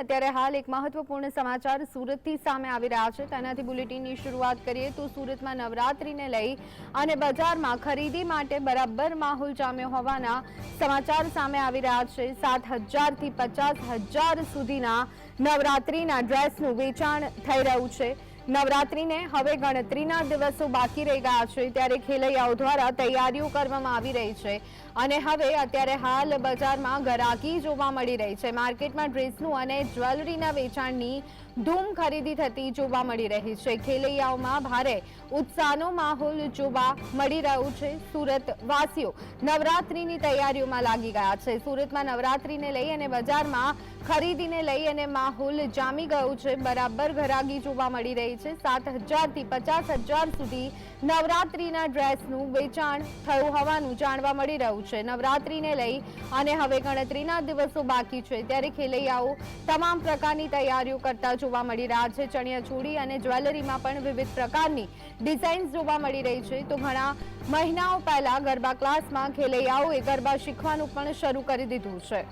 અત્યારે હાલ એક મહત્વપૂર્ણ સમાચાર સુરતથી સામે આવી રહ્યા છે. તેનાથી બુલેટિનની શરૂઆત કરીએ તો સુરતમાં નવરાત્રીને લઈ અને બજારમાં ખરીદી માટે બરાબર માહોલ જામ્યો હોવાના સમાચાર સામે આવી રહ્યા છે. સાત હજારથી પચાસ હજાર સુધીના નવરાત્રીના ડ્રેસનું વેચાણ થઈ રહ્યું છે. નવરાત્રીને હવે ગણતરીના દિવસો બાકી રહી ગયા છે ત્યારે ખેલૈયાઓ દ્વારા તૈયારીઓ કરવામાં આવી રહી છે. અને હવે અત્યારે હાલ બજારમાં ગરાકી જોવા મળી રહી છે. માર્કેટમાં ડ્રેસનું અને જ્વેલરીના વેચાણની ધૂમ ખરીદી થતી જોવા મળી રહી છે. ખેલૈયાઓમાં ભારે ઉત્સાહનો માહોલ જોવા મળી રહ્યો છે સુરત વાસીઓ નવરાત્રીની તૈયારીઓમાં લાગી ગયા છે. સુરતમાં નવરાત્રીને લઈ અને બજારમાં ખરીદીને લઈ અને માહોલ જામી ગયો છે. બરાબર ઘરાગી જોવા મળી રહી છે. સાત હજારથી પચાસ હજાર સુધી નવરાત્રીના ડ્રેસનું વેચાણ થયું હોવાનું જાણવા મળી રહ્યું છે. નવરાત્રીને લઈ અને હવે ગણતરીના દિવસો બાકી છે. ત્યારે ખેલૈયાઓ તમામ પ્રકારની તૈયારીઓ કરતા જોવા મળી રહ્યા છે. ચણિયાચોળી અને જ્વેલરીમાં પણ વિવિધ પ્રકારની ડિઝાઇન્સ જોવા મળી રહી છે. તો ઘણા મહિનાઓ પહેલા ગરબા ક્લાસમાં ખેલૈયાઓએ ગરબા શીખવાનું પણ શરૂ કરી દીધું છે.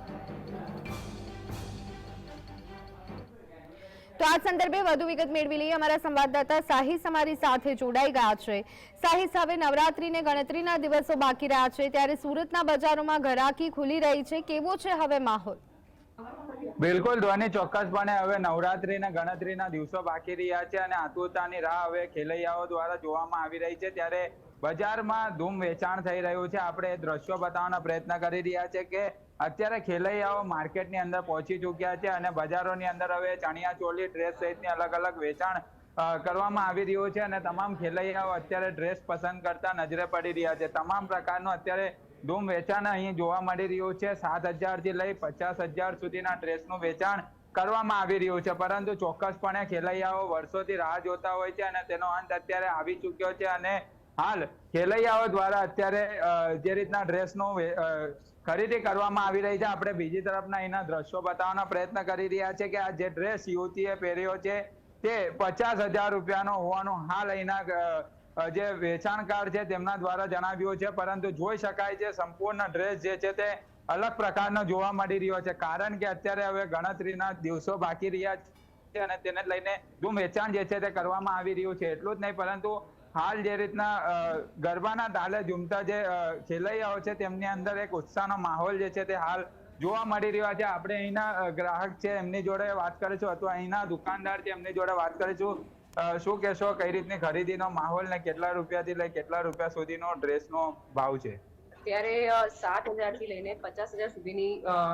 તો આ સંદર્ભે વધુ વિગત મેળવી લઈએ. અમારા સંવાદદાતા સાહિસ અમારી સાથે જોડાઈ ગયા છે. સાહિસ હવે નવરાત્રીને ગણતરીના દિવસો બાકી રહ્યા છે. ત્યારે સુરતના બજારોમાં ઘરાકી ખુલી રહી છે. કેવો છે હવે માહોલ? બિલકુલ, ધ્વનિ ચોક્કસપણે હવે નવરાત્રીના, ગણતરીના દિવસો બાકી રહ્યા છે અને આતુરતાની રાહ હવે ખેલૈયાઓ દ્વારા જોવામાં આવી રહી છે. ત્યારે બજારમાં ધૂમ વેચાણ થઈ રહ્યું છે. આપણે એ દ્રશ્યો બતાવવાનો પ્રયત્ન કરી રહ્યા છે કે અત્યારે ખેલૈયાઓ માર્કેટની અંદર પહોંચી ચૂક્યા છે અને બજારોની અંદર હવે ચણિયા ચોલી, ડ્રેસ સહિતની અલગ અલગ વેચાણ કરવામાં આવી રહ્યું છે અને તમામ ખેલૈયાઓ અત્યારે ડ્રેસ પસંદ કરતા નજરે પડી રહ્યા છે. તમામ પ્રકારનું અત્યારે ધૂમ વેચાણ અહીં જોવા મળી રહ્યું છે. સાત હજારથી લઈ પચાસ હજાર સુધીના ડ્રેસનું વેચાણ કરવામાં આવી રહ્યું છે. પરંતુ ચોક્કસપણે ખેલૈયાઓ વર્ષોથી રાહ જોતા હોય છે અને તેનો અંત અત્યારે આવી ચૂક્યો છે અને હાલ ખેલૈયાઓ દ્વારા અત્યારે જે રીતના ડ્રેસનું વે- અ, ખરીદી કરવામાં આવી રહી છે. આપણે બીજી તરફના એના દ્રશ્યો બતાવવાનો પ્રયત્ન કરી રહ્યા છે કે આ જે ડ્રેસ યુવતીએ પહેર્યો છે તે પચાસ હજાર રૂપિયાનો હોવાનું હાલ અહીંના જે વેચાણકાર છે તેમના દ્વારા જણાવ્યું છે, પરંતુ જોઈ શકાય છે સંપૂર્ણ ડ્રેસ જે છે તે અલગ પ્રકારનો જોવા મળી રહ્યો છે. કારણ કે અત્યારે હવે ગણતરીના દિવસો બાકી રહ્યા છે અને તેને લઈને ધૂમ વેચાણ જે છે તે કરવામાં આવી રહ્યું છે. એટલું જ નહીં, પરંતુ હાલ જે રીતના ગરબાના તાલે ઝૂમતા જે ખેલૈયાઓ છે તેમની અંદર એક ઉત્સાહનો માહોલ જે છે તે હાલ જોવા મળી રહ્યા છે. આપણે અહીંના ગ્રાહક છે એમની જોડે વાત કરીશું, અથવા અહીંના દુકાનદાર છે એમની જોડે વાત કરીશું. શું કહેશો? કઈ રીતની ખરીદીનો માહોલ ને કેટલા રૂપિયાથી લઈ કેટલા રૂપિયા સુધીનો ડ્રેસનો ભાવ છે? અત્યારે સાત સાત હજારથી લઈને પચાસ હજાર સુધીની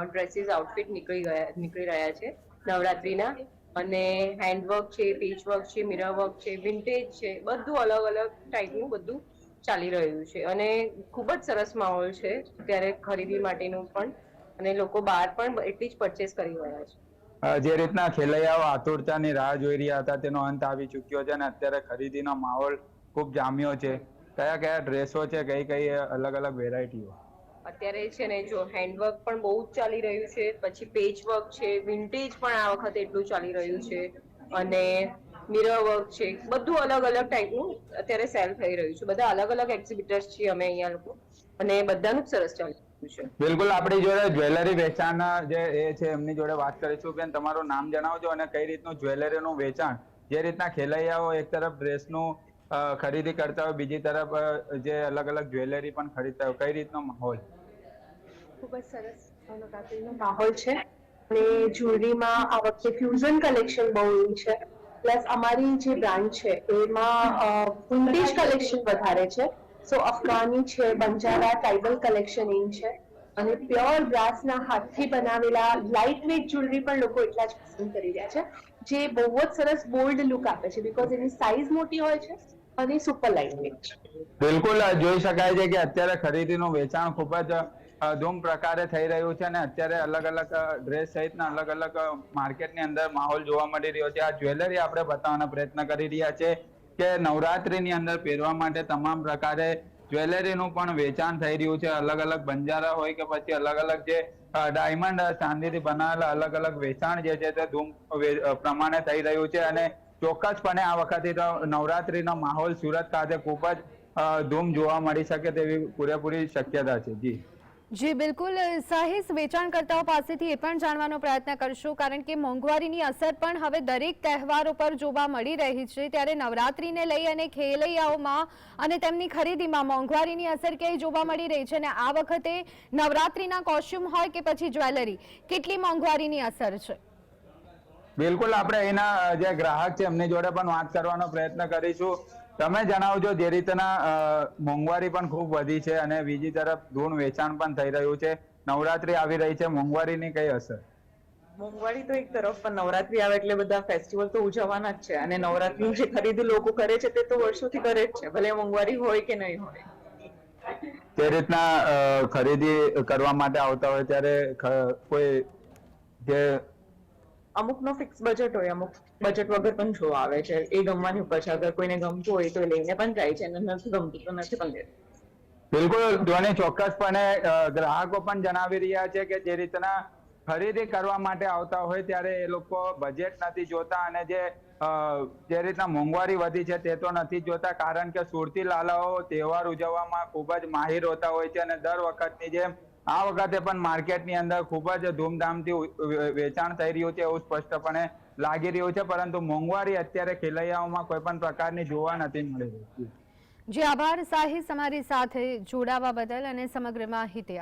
ડ્રેસીસ આઉટફિટ નીકળી ગયા, નીકળી રહ્યા છે નવરાત્રીના. અને હેન્ડવર્ક છે પેચવર્ક છે મિરર વર્ક છે વિન્ટેજ છે, બધું અલગ અલગ ટાઈપનું બધું ચાલી રહ્યું છે. અને ખૂબ જ સરસ માહોલ છે ત્યારે ખરીદી માટેનું પણ. અને લોકો બહાર પણ એટલી જ પરચેસ કરી રહ્યા છે. જે રીતના ખેલૈયાઓ આતુરતાની રાહ જોઈ રહ્યા હતા, તેનો અંત આવી ચૂક્યો છે અને અત્યારે ખરીદીનો માહોલ ખૂબ જામ્યો છે. કયા કયા ડ્રેસો છે, કઈ કઈ અલગ અલગ વેરાયટીઓ? અત્યારે છે ને જો હેન્ડવર્ક પણ બહુ જ ચાલી રહ્યું છે, પછી પેચ વર્ક છે, વિન્ટેજ પણ આ વખતે એટલું ચાલી રહ્યું છે, અને મિરર વર્ક છે, બધું અલગ અલગ ટાઈપનું અત્યારે સેલ થઈ રહ્યું છે. બધા અલગ અલગ એક્ઝિબિટર્સ છીએ અમે અહીંયા લોકો, અને બધાનું જ સરસ ચાલી છે બિલકુલ આપણી જોડે જ્વેલરી વેચાણ જે એ છે એમની જોડે વાત કરીશું બેન તમારું નામ જણાવજો અને કઈ રીતનું જ્વેલરીનું વેચાણ? જે રીતના ખેલૈયાઓ એક તરફ ડ્રેસનું ખરીદી કરતા હોય બીજી તરફ જે અલગ અલગ જ્વેલરી પણ ખરીદતા હોય કઈ રીતનો માહોલ? ખૂબ જ સરસ નવરાત્રીનો માહોલ છે. અને જ્વેલરીમાં આ વખતે ફ્યુઝન કલેક્શન બહુ છે. પ્લસ અમારી જે બ્રાન્ડ છે એમાં વિન્ટેજ કલેક્શન વધારે છે. સો અફઘાની છે બંજારા ટ્રાઇબલ કલેક્શન ઇન છે. અને પ્યોર બ્રાસના હાથથી બનાવેલા લાઇટ વેટ જ્વેલરી પણ લોકો એટલા જ પસંદ કરી રહ્યા છે, જે બહુ જ સરસ બોલ્ડ લુક આપે છે બીકોઝ એની સાઇઝ મોટી હોય છે અને સુપર લાઇટ વેટ બિલકુલ જોઈ શકાય છે કે અત્યારે ખરીદીનું વેચાણ ખૂબ જ ધૂમ પ્રકારે થઈ રહ્યું છે અને અત્યારે અલગ અલગ ડ્રેસ સહિતના અલગ અલગ માર્કેટની અંદર માહોલ જોવા મળી રહ્યો છે. આ જ્વેલરી આપણે બતાવવાનો પ્રયત્ન કરી રહ્યા છે. કે નવરાત્રિની અંદર પહેરવા માટે તમામ પ્રકારે જ્વેલરીનું પણ વેચાણ થઈ રહ્યું છે. અલગ અલગ બંજારા હોય કે પછી અલગ અલગ જે ડાયમંડ ચાંદીથી બનાવેલા અલગ અલગ વેચાણ જે છે તે ધૂમ પ્રમાણે થઈ રહ્યું છે અને ચોક્કસપણે આ વખતે તો નવરાત્રિનો માહોલ સુરત ખાતે ખૂબ જ ધૂમ જોવા મળી શકે તેવી પૂરેપૂરી શક્યતા છે. જી. જી, બિલકુલ. સાહિસ વેચાણકર્તાઓ પાસેથી એ પણ જાણવાનો પ્રયત્ન કરશું, કારણ કે મોંઘવારીની અસર પણ હવે દરેક તહેવારો પર જોવા મળી રહી છે. ત્યારે નવરાત્રીને લઈ અને ખેલૈયાઓમાં અને તેમની ખરીદીમાં મોંઘવારીની અસર ક્યાંય જોવા મળી રહી છે? અને આ વખતે નવરાત્રીના કોસ્ચ્યુમ હોય કે પછી જ્વેલરી? કેટલી મોંઘવારીની અસર છે? બિલકુલ, આપણે એના જે ગ્રાહક છે, એમની જોડે પણ વાત કરવાનો પ્રયત્ન કરીશું. તમે જણાવજો જે રીતના મોંઘવારી પણ ખૂબ વધી છે અને બીજી તરફ ધૂણ વેચાણ પણ થઈ રહ્યું છે. નવરાત્રી આવી રહી છે મોંઘવારીની કઈ અસર? મોંઘવારી તો એક તરફ પણ નવરાત્રી આવે એટલે બધા ફેસ્ટિવલ તો ઉજવવાના જ છે અને નવરાત્રી જે ખરીદી લોકો કરે છે તે તો વર્ષોથી કરે જ છે ભલે મોંઘવારી હોય કે નહીં હોય. તે રીતના ખરીદી કરવા માટે આવતા હોય ત્યારે કોઈ જે અમુક નો ફિક્સ બજેટ હોય, અમુક બજેટ વગર પણ જોવા આવે છે. એ ગમવાની ઉપર છે. અગર કોઈને ગમતું હોય તો લઈને પણ જાય છે. અને નથી ગમતું તો નથી પણ બિલકુલ ધોની ચોક્કસપણે ગ્રાહકો પણ જણાવી રહ્યા છે કે જે રીતના ખરીદી કરવા માટે આવતા હોય ત્યારે એ લોકો બજેટ નથી જોતા અને જે જે રીતના મોંઘવારી વધી છે તે તો નથી જોતા. કારણ કે સુરતી લાલાઓ તહેવાર ઉજવવામાં ખૂબ જ માહિર હોતા હોય છે અને દર વખતની જેમ આ વખતે પણ માર્કેટની અંદર ખૂબ જ ધૂમધામથી વેચાણ થઈ રહ્યું છે એવું સ્પષ્ટપણે લાગી રહ્યું છે, પરંતુ મોંઘવારી અત્યારે ખેલૈયાઓમાં કોઈ પણ પ્રકારની જોવા નથી મળી રહી. જે આભાર સાહિસ અમારી સાથે જોડાવા બદલ અને સમગ્ર માહિતી